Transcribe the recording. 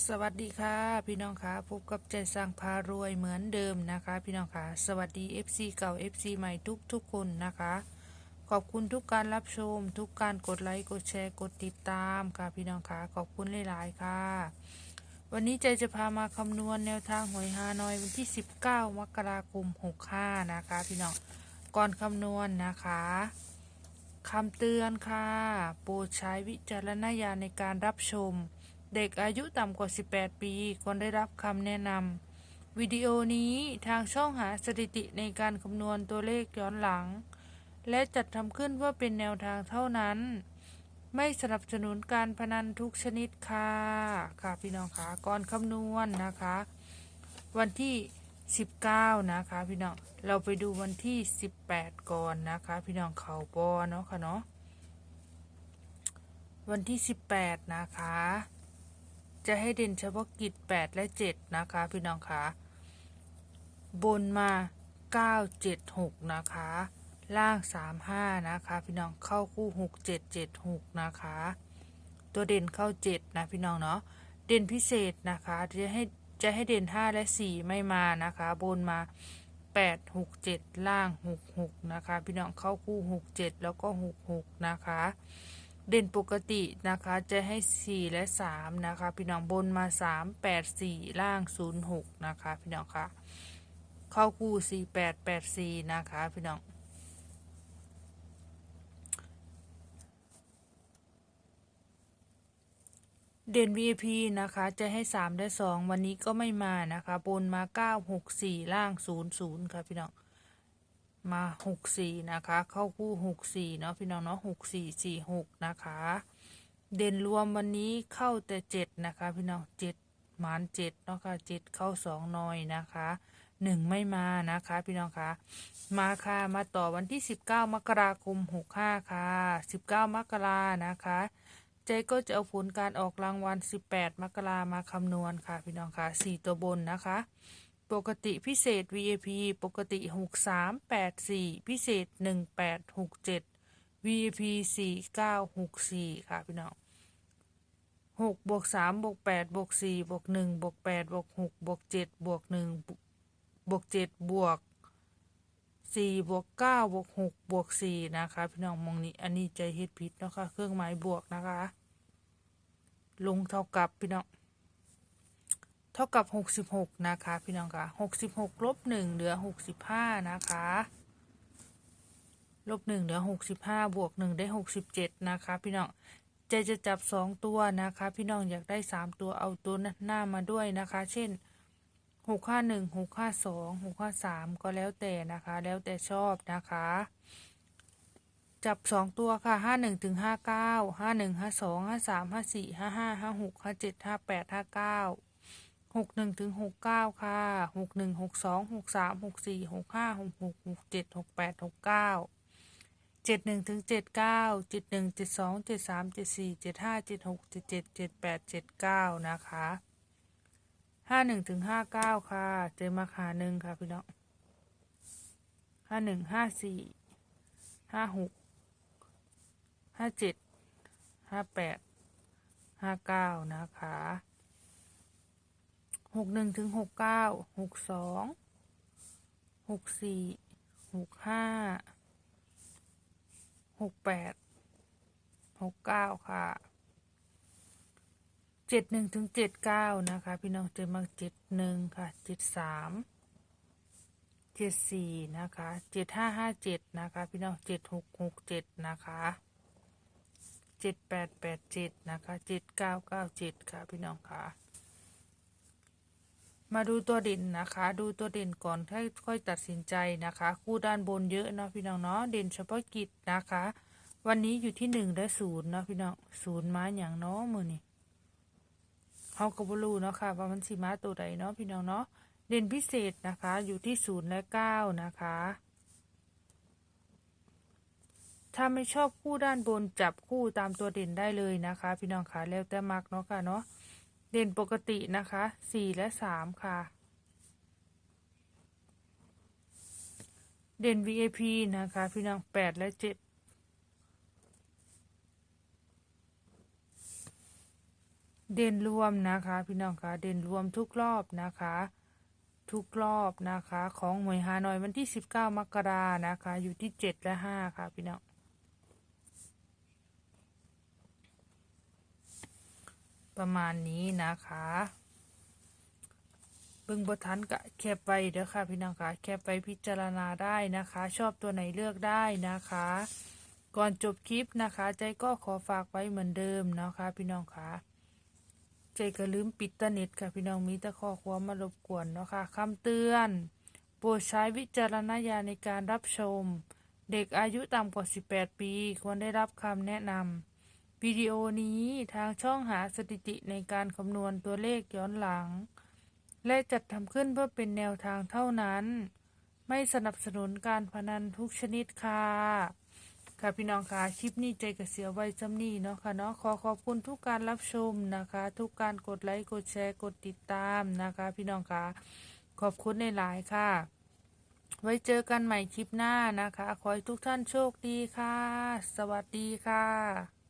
สวัสดีค่ะพี่น้องค่ะพบกับใจสร้างพารวยเหมือนเดิมนะคะ พี่น้องค่ะสวัสดี FC เก่า FC ใหม่ทุกทุกคนนะคะ ขอบคุณทุกการรับชม ทุกการกดไลค์กดแชร์กดติดตามค่ะพี่น้องค่ะขอบคุณหลาย ๆ ค่ะ วันนี้ใจจะพามาคำนวณแนวทางหวยฮานอยวันที่ 19 มกราคม 65 นะคะ พี่น้องก่อนคำนวณนะคะคำเตือนค่ะ โปรดใช้วิจารณญาณในการรับชม เด็กอายุต่ำกว่า 18 ปีควรได้รับคำแนะนำวิดีโอนี้ทางช่องหาสถิติในการคำนวณตัวเลขย้อนหลัง และจัดทำขึ้นเพื่อเป็นแนวทางเท่านั้น ไม่สนับสนุนการพนันทุกชนิดค่ะค่ะพี่น้องคะก่อนคำนวณนะคะ วันที่ 19 นะคะ พี่น้องเราไปดูวันที่ 18 ก่อนนะคะ พี่น้องเขาปอเนาะค่ะเนาะวันที่ 18 นะคะ จะให้เด่นเฉพาะกิจ 8 และ 7 นะคะ พี่น้องคะบนมา 9 7 6 นะคะ ล่าง 3 5 นะคะ พี่น้องเข้าคู่ 6 7 7 6 นะคะ ตัวเด่นเข้า 7 นะ พี่น้องเนาะเด่นพิเศษนะคะจะให้จะให้เด่น 5 และ 4 ไม่มานะคะ บนมา 8 6 7 ล่าง 6 6 นะคะ พี่น้องเข้าคู่ 6 7 แล้วก็ 6 6 นะคะ เด่นปกตินะคะจะให้ 4 และ 3 นะคะ พี่น้องบนมา 3 8 4 ล่าง 0 6 นะคะ พี่น้องค่ะเข้าคู่ 4 8 8 4 นะคะ พี่น้องเด่น VIP นะคะ จะให้ 3 และ 2 วันนี้ก็ไม่มานะคะ บนมา 9 6 4 ล่าง 0 0 ค่ะ พี่น้อง มา6 4นะคะ เข้าคู่6 4เนาะพี่น้องเนาะ6 4 4 6นะคะ เด่นรวมวันนี้เข้าแต่7นะคะ พี่น้อง7หมาน7เนาะค่ะ7เข้า2น้อยนะคะ1ไม่มานะคะ พี่น้องคะมาค่ะมาต่อวันที่ 19 มกราคม 65 ค่ะ 19 มกรานะคะ เจก็จะเอาผลการออกรางวัล 18 มกรามาคำนวณค่ะ พี่น้องค่ะ4ตัวบนนะคะ ปกติพิเศษ VIP ปกติ 6384 พิเศษ 1867 VIP 4964 ค่ะพี่น้อง6บวก3บวก8บวก4บวก1บวก8บวก6บวก7บวก1บวก7บวก4บวก9บวก6บวก4นะคะพี่น้องมองนี้อันนี้ใจเฮ็ดผิดนะคะเครื่องหมายบวกนะคะ ลงเท่ากับพี่น้อง เท่ากับ 66 นะคะ พี่น้องคะ66ลบ1เหลือ 65 นะคะลบ1เหลือ 65 บวก 1 ได้ 67 นะคะ พี่น้องเจจะจับ 2 ตัวนะคะ พี่น้องอยากได้ 3 ตัวเอาตัวหน้ามาด้วยนะคะ เช่น 651 652 653 ก็แล้วแต่นะคะ แล้วแต่ชอบนะคะ จับ 2 ตัวค่ะ 51ถึง59 51 52 53 54 55 56 57 58 59 หกหนึ่งถึงหกเก้าค่ะหกหนึ่งหกสองหกสามหกสี่หกห้าหกหกหกเจ็ดหกแปดหกเก้าเจ็ดหนึ่งถึงเจ็ดเก้าเจ็ดหนึ่งเจ็ดสองเจ็ดสามเจ็ดสี่เจ็ดห้าเจ็ดหกเจ็ดเจ็ดเจ็ดแปดเจ็ดเก้านะคะห้าหนึ่งถึงห้าเก้าค่ะ เจอมาขาหนึ่งค่ะพี่น้องห้าหนึ่งห้าสี่ห้าหกห้าเจ็ดห้าแปดห้าเก้านะคะ หกหนึ่งถึงหกเก้าหกสองหกสี่หกห้าหกแปดหกเก้าค่ะเจ็ดหนึ่งถึงเจ็ดเก้านะคะ พี่น้องเจอมาเจ็ดหนึ่งค่ะเจ็ดสามเจ็ดสี่นะคะเจ็ดห้าห้าเจ็ดนะคะ พี่น้องเจ็ดหกหกเจ็ดนะคะเจ็ดแปดแปดเจ็ดนะคะเจ็ดเก้าเก้าเจ็ดค่ะพี่น้องค่ะ มาดูตัวเด่นนะคะ ดูตัวเด่นก่อนให้ค่อยตัดสินใจนะคะ คู่ด้านบนเยอะเนาะพี่น้องเนาะเด่นเฉพาะกิจนะคะ วันนี้อยู่ที่หนึ่งและศูนย์เนาะพี่น้องศูนย์มาอย่างเนาะมือนี่เขาก็บรูเนาะค่ะว่ามันสีมาตัวใดเนาะพี่น้องเนาะเด่นพิเศษนะคะอยู่ที่ศูนย์และเก้านะคะ ถ้าไม่ชอบคู่ด้านบนจับคู่ตามตัวเด่นได้เลยนะคะ พี่น้องค่ะแล้วแต่มักเนาะค่ะเนาะ เด่นปกตินะคะสี่และสามค่ะ เด่น VIP นะคะ พี่น้องแปดและเจ็ดเด่นรวมนะคะ พี่น้องคะเด่นรวมทุกรอบนะคะ ทุกรอบนะคะ ของหวยฮานอยวันที่ 19 มกรานะคะ อยู่ที่ 7 และ 5 ค่ะ พี่น้อง ประมาณนี้นะคะเบิ่งบททันกะแคปไว้เด้อค่ะพี่น้องคะแคปไว้พิจารณาได้นะคะ ชอบตัวไหนเลือกได้นะคะ ก่อนจบคลิปนะคะ ใจก็ขอฝากไว้เหมือนเดิมนะคะ พี่น้องคะใจก็ลืมปิดตเน็ตค่ะพี่น้องมีแต่ข้อความมารบกวนเนาะค่ะคำเตือน โปรดใช้วิจารณญาณในการรับชม เด็กอายุต่ำกว่า 18 ปี ควรได้รับคำแนะนำ วิดีโอนี้ทางช่องหาสถิติในการคำนวณตัวเลขย้อนหลัง และจัดทำขึ้นเพื่อเป็นแนวทางเท่านั้น ไม่สนับสนุนการพนันทุกชนิดค่ะ ค่ะพี่น้องคะคลิปนี้ใจกระเสียไว้จำนี่เนาะค่ะเนาะขอขอบคุณทุกการรับชมนะคะ ทุกการกดไลค์กดแชร์กดติดตามนะคะ พี่น้องคะขอบคุณในหลายค่ะ ไว้เจอกันใหม่คลิปหน้านะคะ ขอให้ทุกท่านโชคดีค่ะ สวัสดีค่ะ